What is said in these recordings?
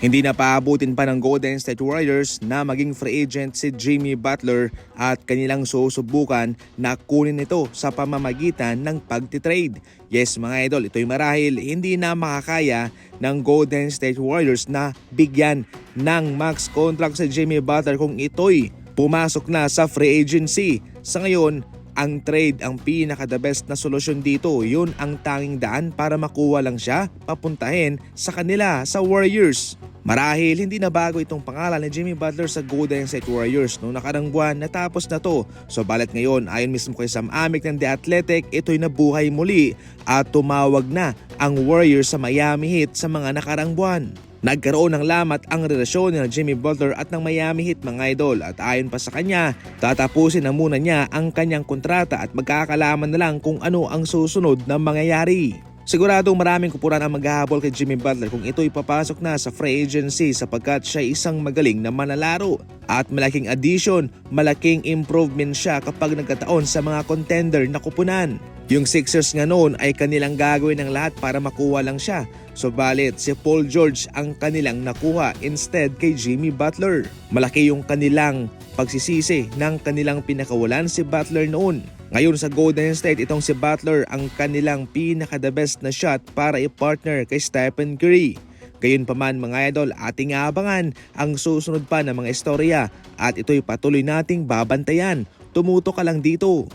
Hindi na paabutin pa ng Golden State Warriors na maging free agent si Jimmy Butler at kanilang susubukan na kunin ito sa pamamagitan ng pagtitrade. Yes mga idol, ito'y marahil hindi na makakaya ng Golden State Warriors na bigyan ng max contract si Jimmy Butler kung ito'y pumasok na sa free agency. Sa ngayon, ang trade ang pinaka the best na solusyon dito. Yun ang tanging daan para makuha lang siya papuntahin sa kanila sa Warriors. Marahil hindi na bago itong pangalan ni Jimmy Butler sa Golden State Warriors noong nakarang buwan natapos na to. So balat ngayon ayon mismo kay Sam Amick ng The Athletic ito'y nabuhay muli at tumawag na ang Warriors sa Miami Heat sa mga nakarang buwan. Nagkaroon ng lamat ang relasyon ni Jimmy Butler at ng Miami Heat mga idol at ayon pa sa kanya, tatapusin na muna niya ang kanyang kontrata at magkakalaman na lang kung ano ang susunod na mangyayari. Siguradong maraming kupuran ang maghahabol kay Jimmy Butler kung ito'y papasok na sa free agency sapagkat siya isang magaling na manlalaro. At malaking addition, malaking improvement siya kapag nagkataon sa mga contender na kupunan. Yung Sixers nga noon ay kanilang gagawin ng lahat para makuha lang siya. Subalit si Paul George ang kanilang nakuha instead kay Jimmy Butler. Malaki yung kanilang pagsisisi ng kanilang pinakawalan si Butler noon. Ngayon sa Golden State, itong si Butler ang kanilang pinaka the best na shot para i-partner kay Stephen Curry. Gayon pa man mga idol, ating aabangan ang susunod pa ng mga istorya at ito'y patuloy nating babantayan. Tumuto ka lang dito.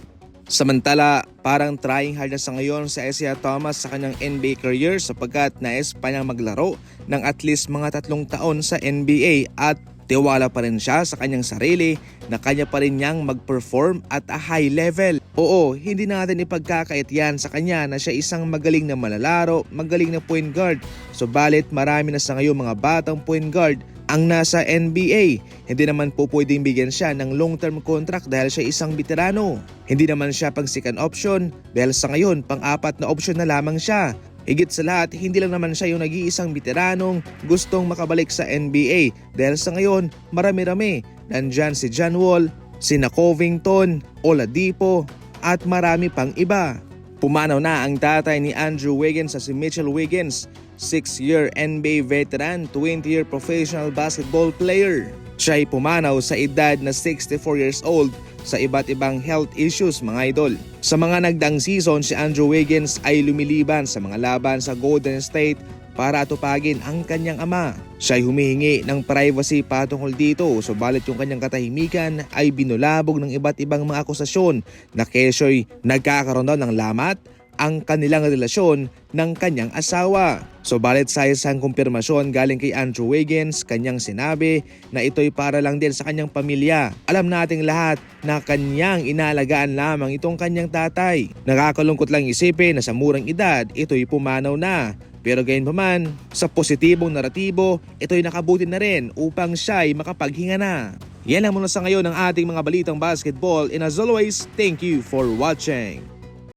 Samantala, parang trying hard na sa ngayon sa Isaiah Thomas sa kanyang NBA career sapagkat nais pa niyang maglaro ng at least mga tatlong taon sa NBA at tiwala pa rin siya sa kanyang sarili na kanya pa rin niyang mag-perform at a high level. Oo, hindi natin ipagkakait yan sa kanya na siya isang magaling na malalaro, magaling na point guard. Subalit marami na sa ngayon mga batang point guard ang nasa NBA. Hindi naman po pwedeng bigyan siya ng long-term contract dahil siya isang veterano. Hindi naman siya pang second option dahil sa ngayon pang-apat na option na lamang siya. Higit sa lahat, hindi lang naman siya yung nag-iisang veteranong gustong makabalik sa NBA dahil sa ngayon marami-rami. Nandyan si John Wall, si Covington, Oladipo at marami pang iba. Pumanaw na ang tatay ni Andrew Wiggins sa si Mitchell Wiggins, 6-year NBA veteran, 20-year professional basketball player. Siya ay pumanaw sa edad na 64 years old sa iba't ibang health issues mga idol. Sa mga nagdang season, si Andrew Wiggins ay lumiliban sa mga laban sa Golden State para atupagin ang kanyang ama. Siya ay humihingi ng privacy patungkol dito subalit yung kanyang katahimikan ay binulabog ng iba't ibang mga akusasyon na keso'y nagkakaroon daw ng lamat ang kanilang relasyon ng kanyang asawa. Subalit sa isang kumpirmasyon galing kay Andrew Wiggins, kanyang sinabi na ito'y para lang din sa kanyang pamilya. Alam nating lahat na kanyang inalagaan lamang itong kanyang tatay. Nakakalungkot lang isipin na sa murang edad, ito'y pumanaw na. Pero gayon pa man, sa positibong naratibo, ito'y nakabuti na rin upang siya'y makapaghinga na. Yan lang muna sa ngayon ang ating mga balitang basketball and as always, thank you for watching.